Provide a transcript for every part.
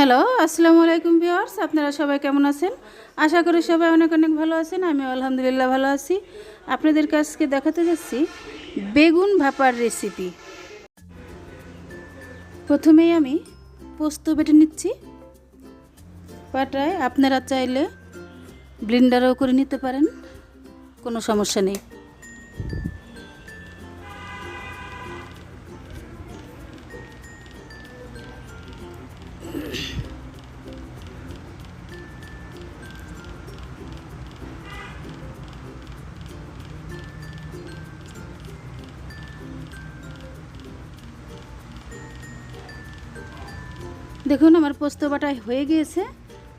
Hello আসসালামু আলাইকুম viewers আপনারা সবাই কেমন আছেন? আশা করি সবাই অনেক অনেক ভালো আছেন। আমি আলহামদুলিল্লাহ ভালো আছি। আপনাদের কাছকে দেখাতে যাচ্ছি বেগুন ভাপার রেসিপি প্রথমেই আমি পোস্ত বেটে নিচ্ছি। পাটায় আপনারা চাইলে ব্লেন্ডারও করে নিতে পারেন। কোনো সমস্যা নেই। দেখুন, আমার পোস্ত বাটা হয়ে গিয়েছে।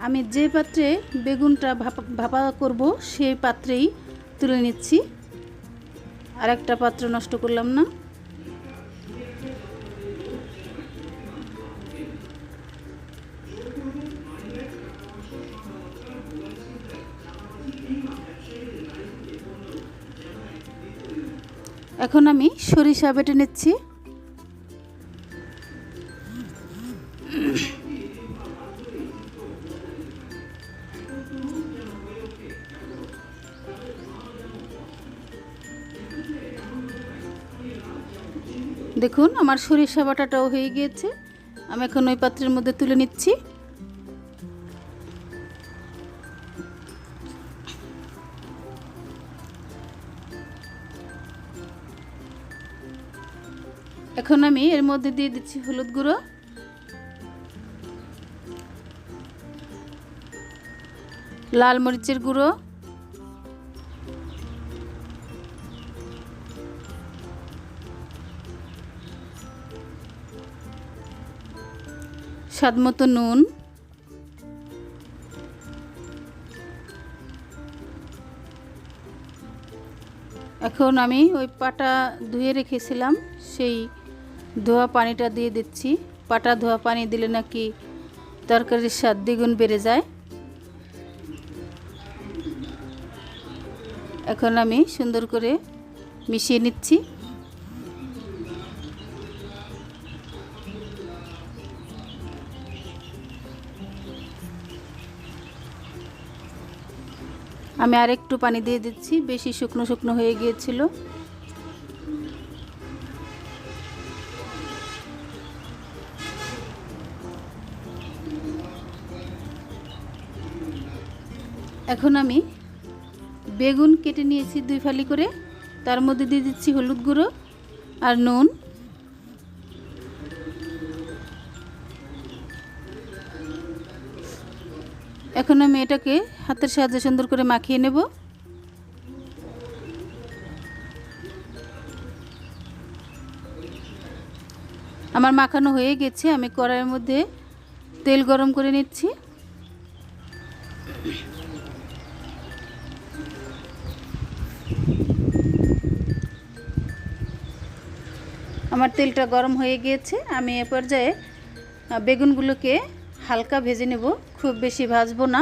আমি যে পাত্রে বেগুনটা ভাপা ভাপা করব, সেই পাত্রেই তুলে নিচ্ছি। আর একটা পাত্র নষ্ট করলাম না। এখন আমি সরিষা বেটে নিচ্ছি। দেখুন, আমার সরিষা বাটাটাও হয়ে গিয়েছে। আমি এখন ওই পাত্রের মধ্যে তুলে নিচ্ছি। এখন আমি এর মধ্যে দিয়ে দিচ্ছি হলুদ গুঁড়ো। লাল মরিচের গুঁড়ো। স্বাদ মতো নুন। এখন আমি ওই পাটা ধুয়ে রেখেছিলাম, সেই ধোয়া পানিটা দিয়ে দিচ্ছি। পাটা ধোয়া পানি দিলে নাকি তরকারির স্বাদ দ্বিগুণ বেড়ে যায়। এখন আমি সুন্দর করে মিশিয়ে নিচ্ছি। আমি আর একটু পানি দিয়ে দিচ্ছি। বেশি শুকনো শুকনো হয়ে গিয়েছিল। এখন আমি বেগুন কেটে নিয়েছি দুই ফালি করে। তার মধ্যে দিয়ে দিচ্ছি হলুদ গুঁড়ো আর নুন। এখন আমি এটাকে হাতের সাহায্যে সুন্দর করে মাখিয়ে নেব। আমার মাখানো হয়ে গেছে, আমি কড়াইয়ের মধ্যে তেল গরম করে নিচ্ছি। আমার তেলটা গরম হয়ে গিয়েছে। আমি এ পর্যায়ে বেগুনগুলোকে হালকা ভেজে নেব, খুব বেশি ভাজবো না।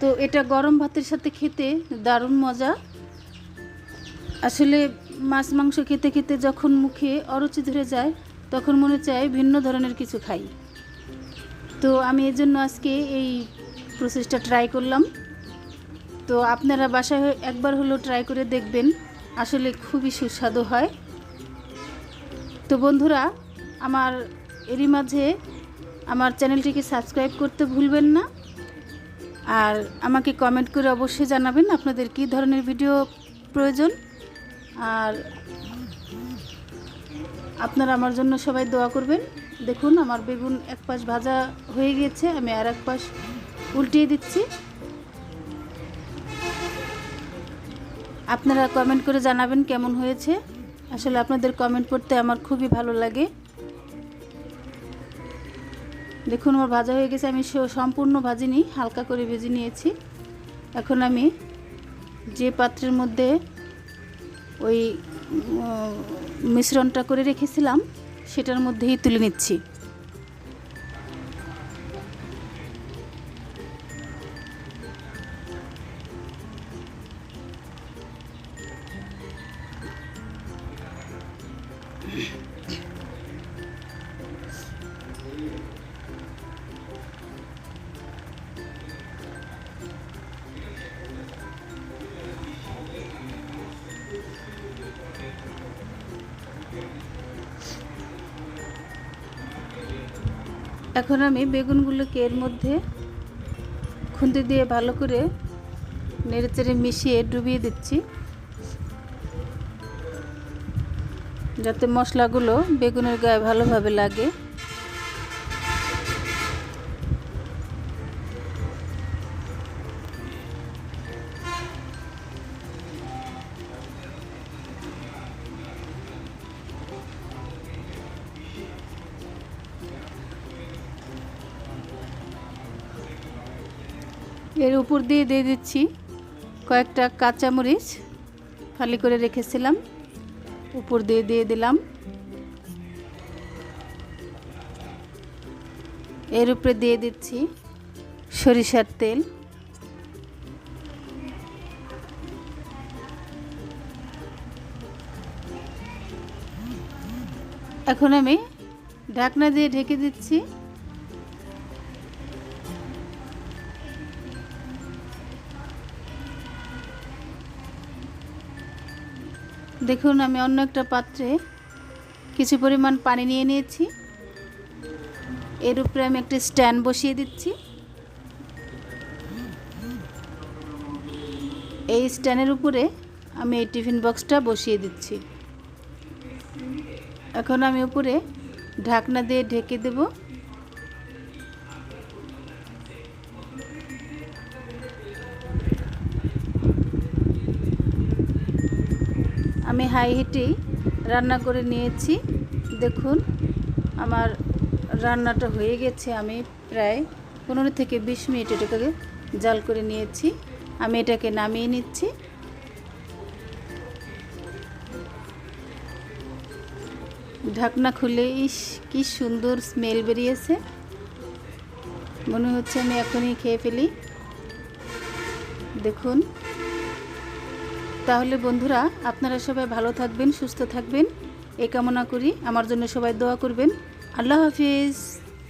তো এটা গরম ভাতের সাথে খেতে দারুণ মজা। আসলে মাছ মাংস খেতে খেতে যখন মুখে অরুচি ধরে যায়, তখন মনে চায় ভিন্ন ধরনের কিছু খাই। তো আমি এর জন্য আজকে এই প্রসেসটা ট্রাই করলাম। তো আপনারা বাসায় একবার হলেও ট্রাই করে দেখবেন, আসলে খুবই সুস্বাদু হয়। তো বন্ধুরা, আমার এরই মাঝে আমার চ্যানেলটিকে সাবস্ক্রাইব করতে ভুলবেন না। আর আমাকে কমেন্ট করে অবশ্যই জানাবেন আপনাদের কী ধরনের ভিডিও প্রয়োজন। আর আপনারা আমার জন্য সবাই দোয়া করবেন। দেখুন, আমার বেগুন এক পাশ ভাজা হয়ে গিয়েছে, আমি আর এক পাশ উল্টিয়ে দিচ্ছি। আপনারা কমেন্ট করে জানাবেন কেমন হয়েছে। আসলে আপনাদের কমেন্ট পড়তে আমার খুবই ভালো লাগে। দেখুন, আমার ভাজা হয়ে গেছে, আমি সম্পূর্ণ ভাজিনি, হালকা করে ভেজে নিয়েছি। এখন আমি যে পাত্রের মধ্যে ওই মিশ্রণটা করে রেখেছিলাম, সেটার মধ্যেই তুলে নিচ্ছি। এখন আমি বেগুনগুলোকে এর মধ্যে খুন্তি দিয়ে ভালো করে নেড়েচেড়ে মিশিয়ে ডুবিয়ে দিচ্ছি। যাতে মশলাগুলো বেগুনের গায়ে ভালোভাবে লাগে। এর উপর দিয়ে দিয়ে দিচ্ছি কয়েকটা কাঁচামরিচ ফালি করে রেখেছিলাম। উপর দিয়ে দিয়ে দিলাম। এর উপরে দিয়ে দিচ্ছি সরিষার তেল। এখন আমি ঢাকনা দিয়ে ঢেকে দিচ্ছি। দেখুন, আমি অন্য একটা পাত্রে কিছু পরিমাণ পানি নিয়ে নিয়েছি। এর উপরে আমি একটা স্ট্যান্ড বসিয়ে দিচ্ছি। এই স্ট্যান্ডের উপরে আমি এই টিফিন বক্সটা বসিয়ে দিচ্ছি। এখন আমি উপরে ঢাকনা দিয়ে ঢেকে দেব। আমি হাই হিটেই রান্না করে নিয়েছি। দেখুন, আমার রান্নাটা হয়ে গেছে। আমি প্রায় পনেরো থেকে বিশ মিনিট এটাকে জাল করে নিয়েছি। আমি এটাকে নামিয়ে নিচ্ছি। ঢাকনা খুলে, ইস, কি সুন্দর স্মেল বেরিয়েছে। মনে হচ্ছে আমি এখনই খেয়ে ফেলি। দেখুন তাহলে বন্ধুরা, আপনারা সবাই ভালো থাকবেন, সুস্থ থাকবেন। এ কামনা করি। আমার জন্য সবাই দোয়া করবেন। আল্লাহ হাফিজ।